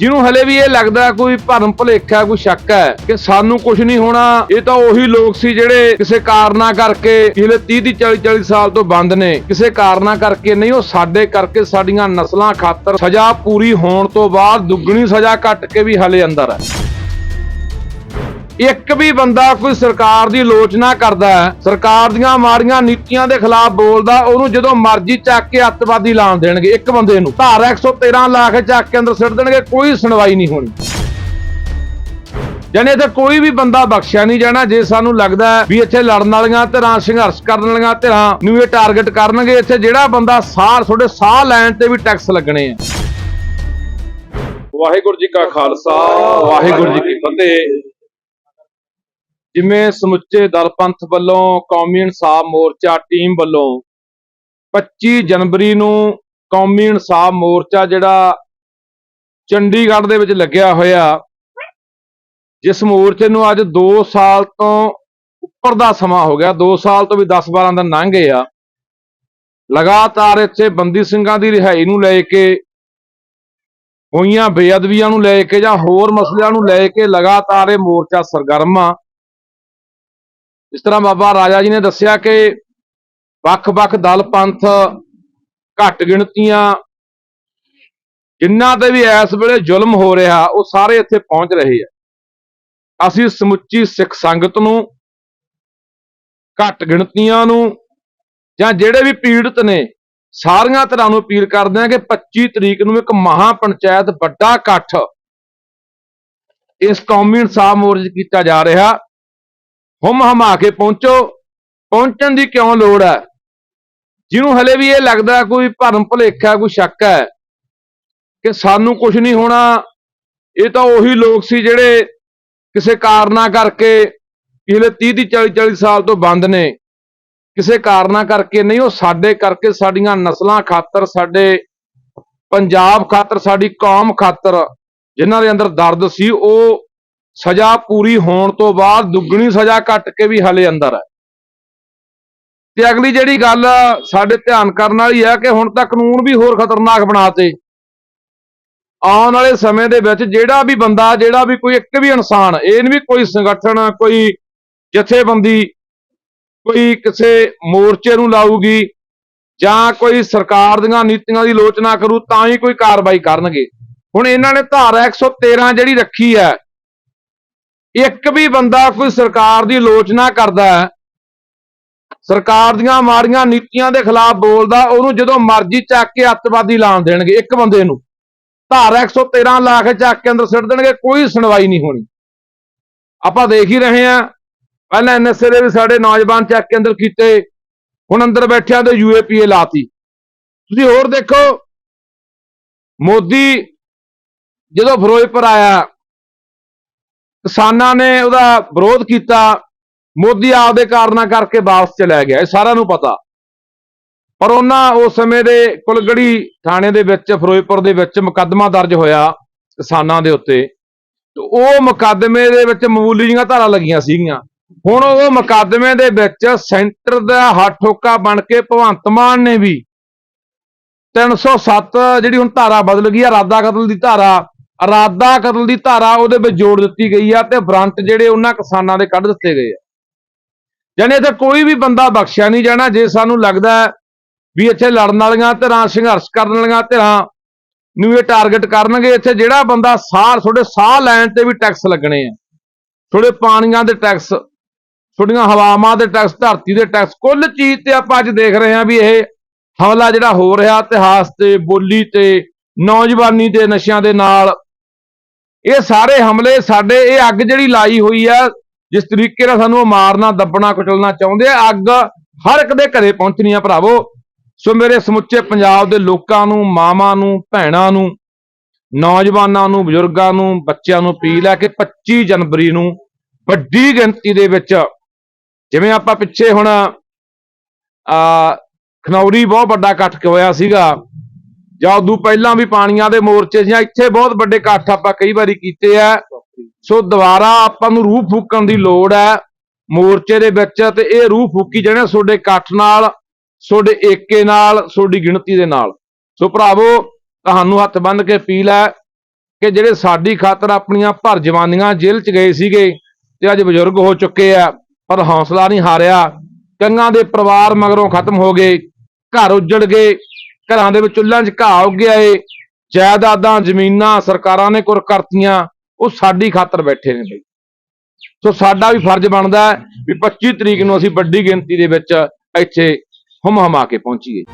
ਜਿਹਨੂੰ ਹਲੇ ਵੀ ਇਹ ਲੱਗਦਾ ਕੋਈ ਭਰਮ ਭੁਲੇਖਾ, ਕੋਈ ਸ਼ੱਕ ਹੈ ਕਿ ਸਾਨੂੰ ਕੁਝ ਨਹੀਂ ਹੋਣਾ, ਇਹ ਤਾਂ ਉਹੀ ਲੋਕ ਸੀ ਜਿਹੜੇ ਕਿਸੇ ਕਾਰਨਾ ਕਰਕੇ ਜਿਹੜੇ 30 30 40 40 ਸਾਲ ਤੋਂ ਬੰਦ ਨੇ। ਕਿਸੇ ਕਾਰਨਾ ਕਰਕੇ ਨਹੀਂ, ਉਹ ਸਾਡੇ ਕਰਕੇ ਸਾਡੀਆਂ ਨਸਲਾਂ ਖਾਤਰ ਸਜ਼ਾ ਪੂਰੀ ਹੋਣ ਤੋਂ ਬਾਅਦ ਦੁੱਗਣੀ ਸਜ਼ਾ ਕੱਟ ਕੇ ਵੀ ਹਲੇ ਅੰਦਰ ਹੈ। ਇੱਕ ਵੀ ਬੰਦਾ ਕੋਈ ਸਰਕਾਰ ਦੀ ਆਲੋਚਨਾ ਕਰਦਾ ਹੈ ਸਰਕਾਰ ਦੀਆਂ ਮਾੜੀਆਂ ਨੀਤੀਆਂ ਦੇ ਖਿਲਾਫ ਬੋਲਦਾ ਉਹਨੂੰ ਜਦੋਂ ਮਰਜ਼ੀ ਚੱਕ ਕੇ ਅੱਤਵਾਦੀ ਲਾਣ ਦੇਣਗੇ ਇੱਕ ਬੰਦੇ ਨੂੰ। ਧਾਰਾ 113 ਲਾ ਕੇ ਚੱਕ ਕੇ ਅੰਦਰ ਸਿੱਟ ਦੇਣਗੇ ਕੋਈ ਸੁਣਵਾਈ ਨਹੀਂ ਹੋਣੀ। ਜਾਨੀ ਇੱਥੇ ਕੋਈ ਵੀ ਬੰਦਾ ਬਖਸ਼ਿਆ ਨਹੀਂ ਜਾਣਾ ਜੇ ਸਾਨੂੰ ਲੱਗਦਾ ਹੈ ਵੀ ਇੱਥੇ ਲੜਨ ਵਾਲੀਆਂ ਧਿਰਾਂ ਸੰਘਰਸ਼ ਕਰਨ ਵਾਲੀਆਂ ਧਿਰਾਂ ਨੂੰ ਇਹ ਟਾਰਗੇਟ ਕਰਨਗੇ ਇੱਥੇ ਜਿਹੜਾ ਬੰਦਾ ਸਾਹ ਤੁਹਾਡੇ ਸਾਹ ਲੈਣ ਤੇ ਵੀ ਟੈਕਸ ਲੱਗਣੇ ਆ। ਵਾਹਿਗੁਰੂ ਜੀ ਕਾ ਖਾਲਸਾ ਵਾਹਿਗੁਰੂ ਜੀ ਕੀ ਫਤਿਹ। ਜਿਵੇਂ ਸਮੁੱਚੇ ਦਲ ਪੰਥ ਵੱਲੋਂ ਕੌਮੀ ਇਨਸਾਫ ਮੋਰਚਾ ਟੀਮ ਵੱਲੋਂ 25 ਜਨਵਰੀ ਨੂੰ ਕੌਮੀ ਇਨਸਾਫ ਮੋਰਚਾ ਜਿਹੜਾ ਚੰਡੀਗੜ੍ਹ ਦੇ ਵਿੱਚ ਲੱਗਿਆ ਹੋਇਆ, ਜਿਸ ਮੋਰਚੇ ਨੂੰ ਅੱਜ 2 ਸਾਲ ਤੋਂ ਉੱਪਰ ਦਾ ਸਮਾਂ ਹੋ ਗਿਆ 2 ਸਾਲ ਤੋਂ ਵੀ 10-12 ਦਿਨ ਲੰਘ ਗਏ ਆ, ਲਗਾਤਾਰ ਇੱਥੇ ਬੰਦੀ ਸਿੰਘਾਂ ਦੀ ਰਿਹਾਈ ਨੂੰ ਲੈ ਕੇ, ਹੋਈਆਂ ਬੇਅਦਬੀਆਂ ਨੂੰ ਲੈ ਕੇ ਜਾਂ ਹੋਰ ਮਸਲਿਆਂ ਨੂੰ ਲੈ ਕੇ ਲਗਾਤਾਰ ਇਹ ਮੋਰਚਾ ਸਰਗਰਮ ਆ। ਇਸ ਤਰ੍ਹਾਂ ਬਾਬਾ ਰਾਜਾ ਜੀ ਨੇ ਦੱਸਿਆ ਕਿ ਵੱਖ-ਵੱਖ ਦਲ ਪੰਥ ਘੱਟ ਗਿਣਤੀਆਂ, ਜਿਨ੍ਹਾਂ ਤੇ ਵੀ ਇਸ ਵੇਲੇ ਜ਼ੁਲਮ ਹੋ ਰਿਹਾ, ਉਹ ਸਾਰੇ ਇੱਥੇ ਪਹੁੰਚ ਰਹੇ ਆ। ਅਸੀਂ ਸਮੁੱਚੀ ਸਿੱਖ ਸੰਗਤ ਨੂੰ, ਘੱਟ ਗਿਣਤੀਆਂ ਨੂੰ, ਜਾਂ ਜਿਹੜੇ ਵੀ ਪੀੜਤ ਨੇ, ਸਾਰੀਆਂ ਤਰ੍ਹਾਂ ਨੂੰ ਅਪੀਲ ਕਰਦੇ ਆ ਕਿ 25 ਤਰੀਕ ਨੂੰ ਇੱਕ ਮਹਾ ਪੰਚਾਇਤ ਵੱਡਾ ਇਕੱਠ ਇਸ ਕੌਮੀ ਇਨਸਾਫ ਮੋਰਚੇ ਕੀਤਾ ਜਾ ਰਿਹਾ। ਹੁਮ ਹਮਾ ਕੇ ਪਹੁੰਚੋ। ਪਹੁੰਚਣ ਦੀ ਕਿਉਂ ਲੋੜ ਹੈ? ਜਿਹਨੂੰ ਹਲੇ ਵੀ ਇਹ ਲੱਗਦਾ ਕੋਈ ਭਰਮ ਭੁਲੇਖਾ, ਕੋਈ ਸ਼ੱਕ ਹੈ ਕਿ ਸਾਨੂੰ ਕੁਝ ਨਹੀਂ ਹੋਣਾ, ਇਹ ਤਾਂ ਉਹੀ ਲੋਕ ਸੀ ਜਿਹੜੇ ਕਿਸੇ ਕਾਰਨਾ ਕਰਕੇ ਪਿਛਲੇ 30 30 40 40 ਸਾਲ ਤੋਂ ਬੰਦ ਨੇ। ਕਿਸੇ ਕਾਰਨਾ ਕਰਕੇ ਨਹੀਂ, ਉਹ ਸਾਡੇ ਕਰਕੇ ਸਾਡੀਆਂ ਨਸਲਾਂ ਖਾਤਰ, ਸਾਡੇ ਪੰਜਾਬ ਖਾਤਰ, ਸਾਡੀ ਕੌਮ ਖਾਤਰ, ਜਿਨ੍ਹਾਂ ਦੇ ਅੰਦਰ ਦਰਦ ਸੀ, ਉਹ ਸਜ਼ਾ ਪੂਰੀ ਹੋਣ ਤੋਂ ਬਾਅਦ ਦੁੱਗਣੀ ਸਜ਼ਾ ਕੱਟ ਕੇ ਵੀ ਹਲੇ ਅੰਦਰ ਹੈ। ਤੇ ਅਗਲੀ ਜਿਹੜੀ ਗੱਲ ਸਾਡੇ ਧਿਆਨ ਕਰਨ ਵਾਲੀ ਹੈ ਕਿ ਹੁਣ ਤਾਂ ਕਾਨੂੰਨ ਵੀ ਹੋਰ ਖਤਰਨਾਕ ਬਣਾਤੇ। ਆਉਣ ਵਾਲੇ ਸਮੇਂ ਦੇ ਵਿੱਚ ਜਿਹੜਾ ਵੀ ਬੰਦਾ, ਜਿਹੜਾ ਵੀ ਕੋਈ ਇੱਕ ਵੀ ਇਨਸਾਨ, ਇਹ ਨਹੀਂ ਵੀ ਕੋਈ ਸੰਗਠਨ, ਕੋਈ ਜਥੇਬੰਦੀ, ਕੋਈ ਕਿਸੇ ਮੋਰਚੇ ਨੂੰ ਲਾਊਗੀ ਜਾਂ ਕੋਈ ਸਰਕਾਰ ਦੀਆਂ ਨੀਤੀਆਂ ਦੀ ਆਲੋਚਨਾ ਕਰੂ ਤਾਂ ਹੀ ਕੋਈ ਕਾਰਵਾਈ ਕਰਨਗੇ। ਹੁਣ ਇਹਨਾਂ ਨੇ ਧਾਰਾ 113 ਜਿਹੜੀ ਰੱਖੀ ਹੈ ਇੱਕ ਵੀ ਬੰਦਾ ਕੋਈ ਸਰਕਾਰ ਦੀ ਆਲੋਚਨਾ ਕਰਦਾ ਹੈ। ਸਰਕਾਰ ਦੀਆਂ ਮਾੜੀਆਂ ਨੀਤੀਆਂ ਦੇ ਖਿਲਾਫ ਬੋਲਦਾ, ਉਹਨੂੰ ਜਦੋਂ ਮਰਜ਼ੀ ਚੱਕ ਕੇ ਅੱਤਵਾਦੀ ਲਾਣ ਦੇਣਗੇ, ਇੱਕ ਬੰਦੇ ਨੂੰ। ਧਾਰਾ 113 ਲਾ ਕੇ ਚੱਕ ਕੇ ਅੰਦਰ ਸਿੱਟ ਦੇਣਗੇ, ਕੋਈ ਸੁਣਵਾਈ ਨਹੀਂ ਹੋਣੀ। ਆਪਾਂ ਦੇਖ ਹੀ ਰਹੇ ਹਾਂ, ਪਹਿਲਾਂ ਐਨਐਸਏ ਦੇ ਵੀ ਸਾਡੇ ਨੌਜਵਾਨ ਚੱਕ ਕੇ ਅੰਦਰ ਕੀਤੇ, ਹੁਣ ਅੰਦਰ ਬੈਠਿਆਂ ਤੇ ਯੂਏਪੀਏ ਲਾਤੀ। ਤੁਸੀਂ ਹੋਰ ਦੇਖੋ, ਮੋਦੀ ਜਦੋਂ ਫਿਰੋਜ਼ਪੁਰ ਆਇਆ ਕਿਸਾਨਾਂ ਨੇ ਉਹਦਾ ਵਿਰੋਧ ਕੀਤਾ, ਮੋਦੀ ਆਪਦੇ ਕਾਰਨਾਂ ਕਰਕੇ ਵਾਪਸ ਚਲਾ ਗਿਆ, ਇਹ ਸਾਰਿਆਂ ਨੂੰ ਪਤਾ। ਪਰ ਉਹਨਾਂ ਉਸ ਸਮੇਂ ਦੇ ਕੁਲਗੜੀ ਥਾਣੇ ਦੇ ਵਿੱਚ, ਫਿਰੋਜ਼ਪੁਰ ਦੇ ਵਿੱਚ ਮੁਕੱਦਮਾ ਦਰਜ ਹੋਇਆ ਕਿਸਾਨਾਂ ਦੇ ਉੱਤੇ। ਤੇ ਉਹ ਮੁਕੱਦਮੇ ਦੇ ਵਿੱਚ ਮਾਮੂਲੀ ਜਿਹੀਆਂ ਧਾਰਾ ਲੱਗੀਆਂ ਸੀਗੀਆਂ। ਹੁਣ ਉਹ ਮੁਕੱਦਮੇ ਦੇ ਵਿੱਚ ਸੈਂਟਰ ਦਾ ਹੱਥ ਠੋਕਾ ਬਣ ਕੇ ਭਗਵੰਤ ਮਾਨ ਨੇ ਵੀ 307 ਜਿਹੜੀ ਹੁਣ ਧਾਰਾ ਬਦਲ ਗਈ ਆ ਇਰਾਦਾ ਕਤਲ ਦੀ ਧਾਰਾ ਅਰਾਦਾ ਕਤਲ ਦੀ ਧਾਰਾ ਉਹਦੇ ਵਿੱਚ ਜੋੜ ਦਿੱਤੀ ਗਈ ਆ ਤੇ ਫਰੰਟ ਜਿਹੜੇ ਉਹਨਾਂ ਕਿਸਾਨਾਂ ਦੇ ਕੱਢ ਦਿੱਤੇ ਗਏ ਆ। ਜਾਨੀ ਇੱਥੇ ਕੋਈ ਵੀ ਬੰਦਾ ਬਖਸ਼ਿਆ ਨਹੀਂ ਜਾਣਾ, ਜੇ ਸਾਨੂੰ ਲੱਗਦਾ ਵੀ ਇੱਥੇ ਲੜਨ ਵਾਲੀਆਂ ਧਿਰਾਂ ਸੰਘਰਸ਼ ਕਰਨ ਵਾਲੀਆਂ ਧਿਰਾਂ ਨੂੰ ਇਹ ਟਾਰਗੇਟ ਕਰਨਗੇ, ਇੱਥੇ ਜਿਹੜਾ ਬੰਦਾ ਸਾਹ ਤੁਹਾਡੇ ਸਾਹ ਲੈਣ ਤੇ ਵੀ ਟੈਕਸ ਲੱਗਣੇ ਆ। ਤੁਹਾਡੇ ਪਾਣੀਆਂ ਦੇ ਟੈਕਸ ਤੁਹਾਡੀਆਂ ਹਵਾਵਾਂ ਦੇ ਟੈਕਸ ਧਰਤੀ ਦੇ ਟੈਕਸ ਕੁੱਲ ਚੀਜ਼ ਤੇ ਆਪਾਂ ਅੱਜ ਦੇਖ ਰਹੇ ਹਾਂ ਵੀ ਇਹ ਹਮਲਾ ਜਿਹੜਾ ਹੋ ਰਿਹਾ ਇਤਿਹਾਸ ਤੇ, ਬੋਲੀ ਤੇ, ਨੌਜਵਾਨੀ ਦੇ ਨਸ਼ਿਆਂ ਦੇ ਨਾਲ ਇਹ ਸਾਰੇ ਹਮਲੇ ਸਾਡੇ, ਇਹ ਅੱਗ ਜਿਹੜੀ ਲਾਈ ਹੋਈ ਆ, ਜਿਸ ਤਰੀਕੇ ਨਾਲ ਸਾਨੂੰ ਉਹ ਮਾਰਨਾ, ਦੱਬਣਾ, ਕੁਚਲਣਾ ਚਾਹੁੰਦੇ ਆ, ਅੱਗ ਹਰ ਇੱਕ ਦੇ ਘਰੇ ਪਹੁੰਚਣੀ ਆ ਭਰਾਵੋ। ਸੋ ਮੇਰੇ ਸਮੁੱਚੇ ਪੰਜਾਬ ਦੇ ਲੋਕਾਂ ਨੂੰ, ਮਾਵਾਂ ਨੂੰ, ਭੈਣਾਂ ਨੂੰ, ਨੌਜਵਾਨਾਂ ਨੂੰ, ਬਜ਼ੁਰਗਾਂ ਨੂੰ, ਬੱਚਿਆਂ ਨੂੰ ਅਪੀਲ ਹੈ ਕਿ 25 ਜਨਵਰੀ ਨੂੰ ਵੱਡੀ ਗਿਣਤੀ ਦੇ ਵਿੱਚ, ਜਿਵੇਂ ਆਪਾਂ ਪਿੱਛੇ ਹੁਣ ਆ ਖਨੌਰੀ ਬਹੁਤ ਵੱਡਾ ਇਕੱਠ ਹੋਇਆ ਸੀਗਾ ਜਾਂ ਉਦੋਂ ਪਹਿਲਾਂ ਵੀ ਪਾਣੀਆਂ ਦੇ ਮੋਰਚੇ ਜਾਂ ਇੱਥੇ ਬਹੁਤ ਵੱਡੇ ਇਕੱਠ ਆਪਾਂ ਕਈ ਵਾਰੀ ਕੀਤੇ ਆ। ਸੋ ਦੁਬਾਰਾ ਆਪਾਂ ਨੂੰ ਰੂਹ ਫੂਕਣ ਦੀ ਲੋੜ ਹੈ ਮੋਰਚੇ ਦੇ ਵਿੱਚ ਤੇ ਇਹ ਰੂਹ ਫੂਕੀ ਜਾਣੇ ਤੁਹਾਡੇ ਇਕੱਠ ਨਾਲ, ਤੁਹਾਡੇ ਏਕੇ ਨਾਲ, ਤੁਹਾਡੀ ਗਿਣਤੀ ਦੇ ਨਾਲ। ਸੋ ਭਰਾਵੋ, ਤੁਹਾਨੂੰ ਹੱਥ ਬੰਨ੍ਹ ਕੇ ਅਪੀਲ ਹੈ ਕਿ ਜਿਹੜੇ ਸਾਡੀ ਖਾਤਰ ਆਪਣੀਆਂ ਭਰ ਜਵਾਨੀਆਂ ਜੇਲ੍ਹ 'ਚ ਗਏ ਸੀਗੇ ਤੇ ਅੱਜ ਬਜ਼ੁਰਗ ਹੋ ਚੁੱਕੇ ਆ, ਪਰ ਹੌਸਲਾ ਨਹੀਂ ਹਾਰਿਆ। ਕੰਗਾਂ ਦੇ ਪਰਿਵਾਰ ਮਗਰੋਂ ਖਤਮ ਹੋ ਗਏ, ਘਰ ਉੱਜੜ ਗਏ ਘਰਾਂ ਦੇ ਵਿੱਚ ਚੁੱਲ੍ਹਾਂ 'ਚ ਘਾਹ ਉੱਗਿਆ ਏ, ਜਾਇਦਾਦਾਂ, ਜ਼ਮੀਨਾਂ ਸਰਕਾਰਾਂ ਨੇ ਕੁਰ ਕਰਤੀਆਂ, ਉਹ ਸਾਡੀ ਖਾਤਰ ਬੈਠੇ ਨੇ ਬਈ। ਸੋ ਸਾਡਾ ਵੀ ਫਰਜ਼ ਬਣਦਾ ਵੀ 25 ਤਰੀਕ ਨੂੰ ਅਸੀਂ ਵੱਡੀ ਗਿਣਤੀ ਦੇ ਵਿੱਚ ਇੱਥੇ ਹੁਮ ਹਮਾ ਕੇ ਪਹੁੰਚੀਏ।